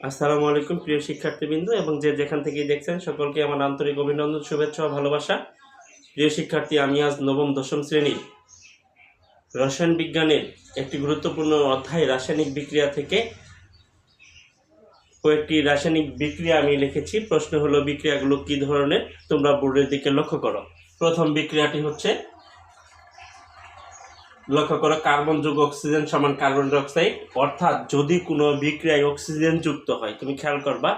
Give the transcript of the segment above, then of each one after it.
আসসালামু আলাইকুম, প্রিয় শিক্ষার্থীবৃন্দ এবং যে যেখান থেকে দেখছেন, সকলকে আমার আন্তরিক অভিনন্দন, শুভেচ্ছা ভালোবাসা। প্রিয় শিক্ষার্থী, আমি আজ নবম, দশম শ্রেণির রসায়ন বিজ্ঞানের একটি গুরুত্বপূর্ণ অধ্যায়, রাসায়নিক বিক্রিয়া থেকে কয়েকটি রাসায়নিক বিক্রিয়া আমি লিখেছি। প্রশ্ন হলো, বিক্রিয়াগুলো কি ধরনের? তোমরা বোর্ডের দিকে লক্ষ্য করো। প্রথম বিক্রিয়াটি হচ্ছে লক্ষ্য করো কার্বন যোগ অক্সিজেন সমান কার্বন ডাইঅক্সাইড অর্থাৎ যদি কোনো বিক্রিয়ায় অক্সিজেন যুক্ত হয়, তুমি খেয়াল করবা,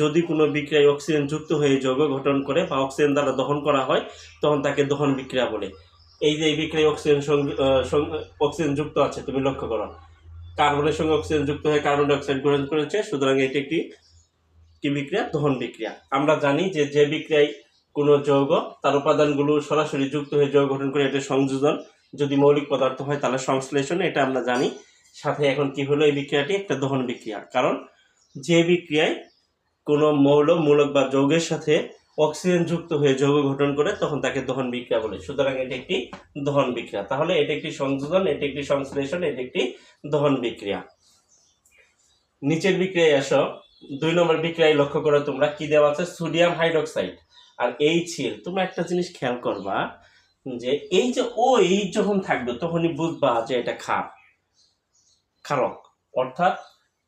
যদি কোনো বিক্রিয়ায় অক্সিজেন যুক্ত হয়ে যৌগ গঠন করে বা অক্সিজেন দ্বারা দহন করা হয়, তখন তাকে দহন বিক্রিয়া বলে। এই যে এই বিক্রিয়ায় অক্সিজেন অক্সিজেন যুক্ত আছে, তুমি লক্ষ্য করো। কার্বনের সঙ্গে অক্সিজেন যুক্ত হয়ে কার্বন ডাইঅক্সাইড গ্রহণ করেছে, সুতরাং এটি একটি কি বিক্রিয়া? দহন বিক্রিয়া। আমরা জানি যে যে বিক্রিয়ায় কোনো যৌগ, তার উপাদানগুলো সরাসরি যুক্ত হয়ে যৌগ গঠন করে এটা সংযোজন যদি মৌলিক পদার্থ হয় তাহলে সংশ্লেষণ, এটা আমরা জানি। সাথে এখন কি হলো এই বিক্রিয়াটি? একটা দহন বিক্রিয়া। কারণ যে বিক্রিয়ায় কোনো মৌল, মূলক বা যৌগের সাথে অক্সিজেন যুক্ত হয়ে যৌগ গঠন করে, তখন তাকে দহন বিক্রিয়া বলে। সুতরাং এটি একটি দহন বিক্রিয়া। তাহলে এটি একটি সংযোজন, এটি একটি সংশ্লেষণ, এটি একটি দহন বিক্রিয়া। নিচের বিক্রিয়ায় আসো। দুই নম্বর বিক্রিয়ায় লক্ষ্য করো তোমরা, কি দেওয়া আছে? Sodium hydroxide. আর এই ছিল। তোমরা একটা জিনিস খেয়াল করবা যে এই যে ও এই যখন থাকবে, তখনই বুঝবা যে এটা খার। খারক। অর্থাৎ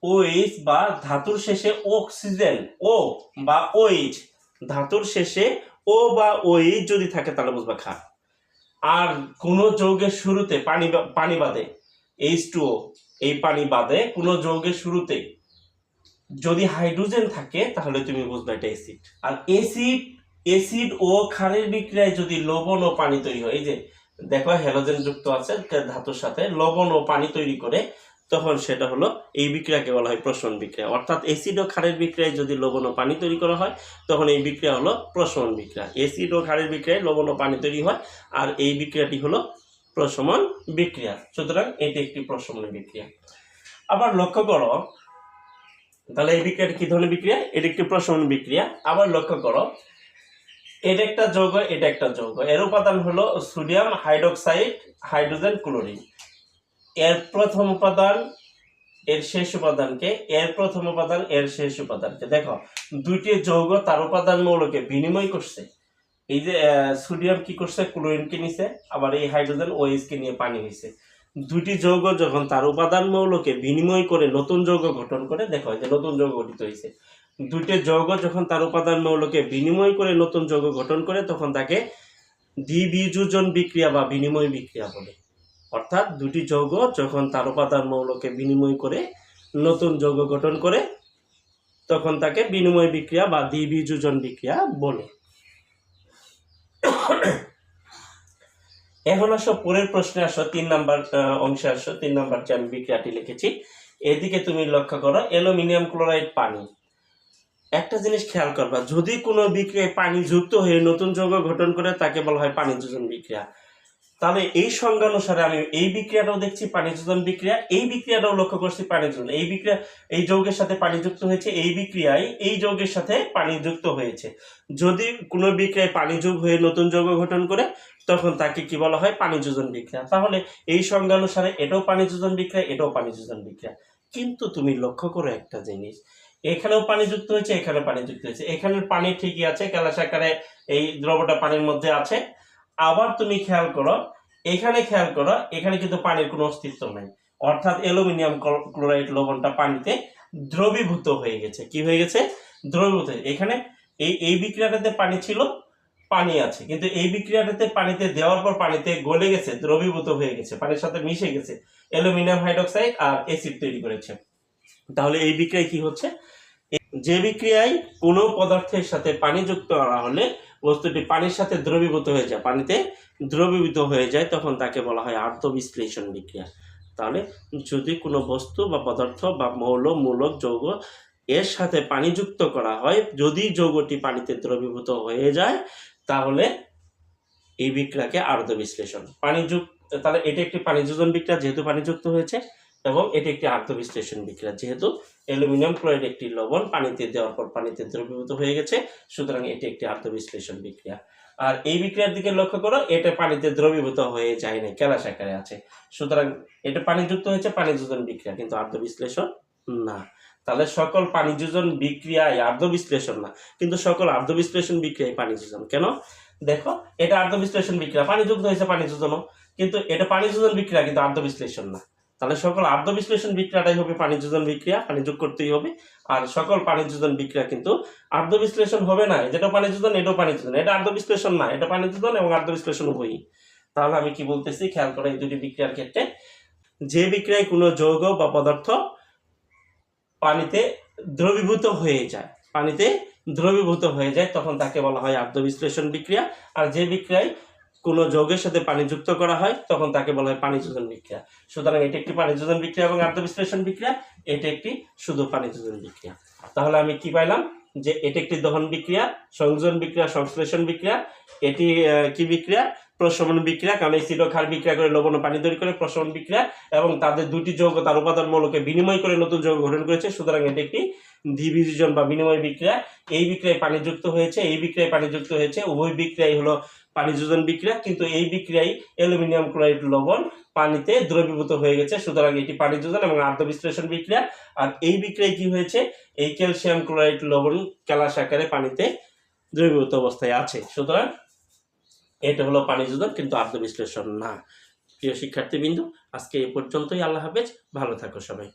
ওএইচ বা ধাতুর শেষে অক্সিজেন ও বা ওএইচ ধাতুর শেষে ও বা ওএইচ যদি থাকে, তাহলে বুঝবা ক্ষার আর কোনো যৌগের শুরুতে পানি পানি বাদে এইচ টু ও এই পানি বাদে কোনো যৌগের শুরুতে যদি হাইড্রোজেন থাকে, তাহলে তুমি বুঝবে এটা অ্যাসিড আর অ্যাসিড অ্যাসিড ও ক্ষারের বিক্রিয়ায় যদি লবণ ও পানি তৈরি হয়, এই যে দেখো হ্যালোজেন যুক্ত আছে ধাতুর সাথে লবণ ও পানি তৈরি করে, তখন সেটা হলো এই বিক্রিয়াকে বলা হয় প্রশমন বিক্রিয়া। অর্থাৎ অ্যাসিড ও ক্ষারের বিক্রিয়ায় যদি লবণ ও পানি তৈরি করা হয়, তখন এই বিক্রিয়া হলো প্রশমন বিক্রিয়া। অ্যাসিড ও ক্ষারের বিক্রিয়ায় লবণ ও পানি তৈরি হয়, আর এই বিক্রিয়াটি হলো প্রশমন বিক্রিয়া। সুতরাং এটি একটি প্রশমন বিক্রিয়া। আবার লক্ষ্য করো, তাহলে এই বিক্রিয়াটি কি ধরনের বিক্রিয়া? এটি একটি প্রশমন বিক্রিয়া। আবার লক্ষ্য করো এটা একটা যৌগ, এটা একটা যৌগ। এর উপাদান হলো সোডিয়াম হাইড্রোক্সাইড, হাইড্রোজেন, ক্লোরিন। এর প্রথম উপাদান, এর শেষ উপাদানকে, এর প্রথম উপাদান, এর শেষ উপাদানকে। দেখো, দুইটি যৌগ তার উপাদান মৌলকে বিনিময় করছে। এই যে সোডিয়াম কি করছে? ক্লোরিনকে নিছে, আবার এই হাইড্রোজেন ওএইচ কে নিয়ে পানি হয়েছে দুটি যৌগ যখন তার উপাদান মৌলকে বিনিময় করে নতুন যৌগ গঠন করে, দেখো যে নতুন যৌগ গঠিত হয়েছে দুটি যৌগ যখন তার উপাদান মৌলকে বিনিময় করে নতুন যৌগ গঠন করে, তখন তাকে দ্বিবিযোজন বিক্রিয়া বা বিনিময় বিক্রিয়া বলে। অর্থাৎ দুটি যৌগ যখন তার উপাদান মৌলকে বিনিময় করে, নতুন যৌগ গঠন করে, তখন তাকে বিনিময় বিক্রিয়া বা দ্বিবিযোজন বিক্রিয়া বলে। এখন আসো পরের প্রশ্নে আসো, তিন নাম্বার অংশে আসো। তিন নাম্বার যে আমি বিক্রিয়াটি লিখেছি, এদিকে তুমি লক্ষ্য করো, অ্যালুমিনিয়াম ক্লোরাইড পানি। একটা জিনিস খেয়াল করবা, যদি কোনো বিক্রিয়ায় পানি যুক্ত হয়ে নতুন যৌগ গঠন করে তাকে বলা হয় পানি যোজন বিক্রিয়া। তাহলে এই সংজ্ঞা অনুসারে আমি এই বিক্রিয়াটাও দেখছি, পানি যোজন বিক্রিয়া, এই বিক্রিয়াটাও লক্ষ্য করছি পানি যোজন। এই বিক্রিয়া, এই যৌগের সাথে পানি যুক্ত হয়েছে, এই বিক্রিয়ায় এই যৌগের সাথে পানি যুক্ত হয়েছে। যদি কোনো বিক্রিয়ায় পানি যোগ হয়ে নতুন যৌগ গঠন করে, তখন তাকে কি বলা হয়? পানি যোজন বিক্রিয়া। তাহলে এই সংজ্ঞা অনুসারে এটাও পানি যোজন বিক্রিয়া, এটাও পানি যোজন বিক্রিয়া। কিন্তু তুমি লক্ষ্য করো একটা জিনিস এখানেও পানি যুক্ত হয়েছে এখানে পানি যুক্ত হয়েছে। এখানের পানি ঠিকই আছে ক্যালাস আকারে এই দ্রবটা পানির মধ্যে আছে। আবার তুমি খেয়াল করো, এখানে খেয়াল করো, এখানে কিন্তু পানির কোনো অস্তিত্ব নাই। অর্থাৎ অ্যালুমিনিয়াম ক্লোরাইড লবণটা পানিতে দ্রবীভূত হয়ে গেছে। কি হয়ে গেছে? দ্রবীভূত এখানে এই এই বিক্রিয়াটাতে পানি ছিল, পানি আছে। কিন্তু এই বিক্রিয়াটাতে পানিতে দেওয়ার পর পানিতে গলে গেছে, দ্রবীভূত হয়ে গেছে, পানির সাথে মিশে গেছে। অ্যালুমিনিয়াম হাইড্রোক্সাইড আর অ্যাসিড তৈরি করেছে। তাহলে এই বিক্রিয়ায় কি হচ্ছে? যে বিক্রিয়ায় কোনো পদার্থের সাথে পানি যুক্ত করা হলে বস্তুটি পানির সাথে দ্রবীভূত হয়ে যায়, পানিতে দ্রবীভূত হয়ে যায়, তখন তাকে বলা হয় আর্থ বিশ্লেষণ বিক্রিয়া। তাহলে যদি কোনো বস্তু বা পদার্থ বা মৌল, মূলক যৌগ এর সাথে পানি যুক্ত করা হয়, যদি যৌগটি পানিতে দ্রবীভূত হয়ে যায়, তাহলে এই বিক্রিয়াকে আর্ধ বিশ্লেষণ পানি যুক্ত তাহলে এটি একটি পানি যোজন বিক্রিয়া, যেহেতু পানি যুক্ত হয়েছে এবং এটি একটি আর্ধ বিশ্লেষণ বিক্রিয়া। যেহেতু অ্যালুমিনিয়াম ক্লোরাইড একটি লবণ, পানিতে দেওয়ার পর পানিতে দ্রবীভূত হয়ে গেছে, সুতরাং এটি একটি আর্ধ বিশ্লেষণ বিক্রিয়া। আর এই বিক্রিয়ার দিকে লক্ষ্য করো এটা পানিতে দ্রবীভূত হয়ে যায় না ক্যালাস আকারে আছে। সুতরাং এটা পানি যুক্ত হয়েছে, পানি যোজন বিক্রিয়া, কিন্তু আর্ধ বিশ্লেষণ না। তাহলে সকল পানি যোজন বিক্রিয়ায় আর্ধ বিশ্লেষণ না, কিন্তু সকল আর্ধ বিশ্লেষণ বিক্রিয়ায় পানি যোজন। কেন? দেখো, এটা আর্ধ বিশ্লেষণ বিক্রিয়া, পানি যুক্ত হয়েছে, পানি যোজনও, কিন্তু এটা পানি যোজন বিক্রিয়া, কিন্তু আর্ধ বিশ্লেষণ না। তাহলে সকল আর্ধ বিশ্লেষণ বিক্রিয়াটাই হবে পানি যোজন বিক্রিয়া, পানি যোগ করতেই হবে। আর সকল পানি যোজন বিক্রিয়া কিন্তু আর্ধ বিশ্লেষণ হবে না। যেটা পানি যোজন এটাও পানি যোজন। এটা আর্ধ বিশ্লেষণ না, এটা পানি যোজন এবং আর্ধ বিশ্লেষণ উভয়ই। তাহলে আমি কি বলতেছি, খেয়াল করে এই দুটি বিক্রিয়ার ক্ষেত্রে, যে বিক্রিয়ায় কোনো যৌগ বা পদার্থ পানিতে দ্রবীভূত হয়ে যায়, পানিতে দ্রবীভূত হয়ে যায়, তখন তাকে বলা হয় আর্ধ বিশ্লেষণ বিক্রিয়া। আর যে বিক্রিয়ায় কোনো যৌগের সাথে পানি যুক্ত করা হয়, তখন তাকে বলা হয় পানি যোজন বিক্রিয়া। সুতরাং এটি একটি পানি যোজন বিক্রিয়া এবং আর্ধ বিশ্লেষণ বিক্রিয়া, এটি একটি শুধু পানি যোজন বিক্রিয়া। তাহলে আমি কি পাইলাম? যে এটি একটি দহন বিক্রিয়া, সংযোজন বিক্রিয়া, সংশ্লেষণ বিক্রিয়া, এটি কি বিক্রিয়া? প্রশমন বিক্রিয়া, কারণ এই সিলো ক্ষার বিক্রিয়া করে লবণ পানি তৈরি করে প্রশমন বিক্রিয়া এবং তাদের দুটি যৌগ তার উপাদান মৌলকে বিনিময় করে নতুন যৌগ গঠন করেছে। সুতরাং এটি একটি দ্বিবিযোজন বা বিনিময় বিক্রিয়া। এই বিক্রিয়ায় পানি যুক্ত হয়েছে, এই বিক্রিয়ায় পানি যুক্ত হয়েছে, উভয় বিক্রিয়াই হলো পানি যোজন বিক্রিয়া। কিন্তু এই বিক্রিয়ায় অ্যালুমিনিয়াম ক্লোরাইড লবণ পানিতে দ্রবীভূত হয়ে গেছে। সুতরাং এটি পানি যোজন এবং আর্ধ বিশ্লেষণ বিক্রিয়া। আর এই বিক্রিয়ায় কি হয়েছে? এই ক্যালসিয়াম ক্লোরাইড লবণ ক্যালাস আকারে পানিতে দ্রবীভূত অবস্থায় আছে। সুতরাং এটা হলো পানি যোজন কিন্তু আত্মবিশ্লেষণ না। প্রিয় শিক্ষার্থীবৃন্দ, আজকে এ পর্যন্তই। আল্লাহ হাফেজ। ভালো থাকো সবাই।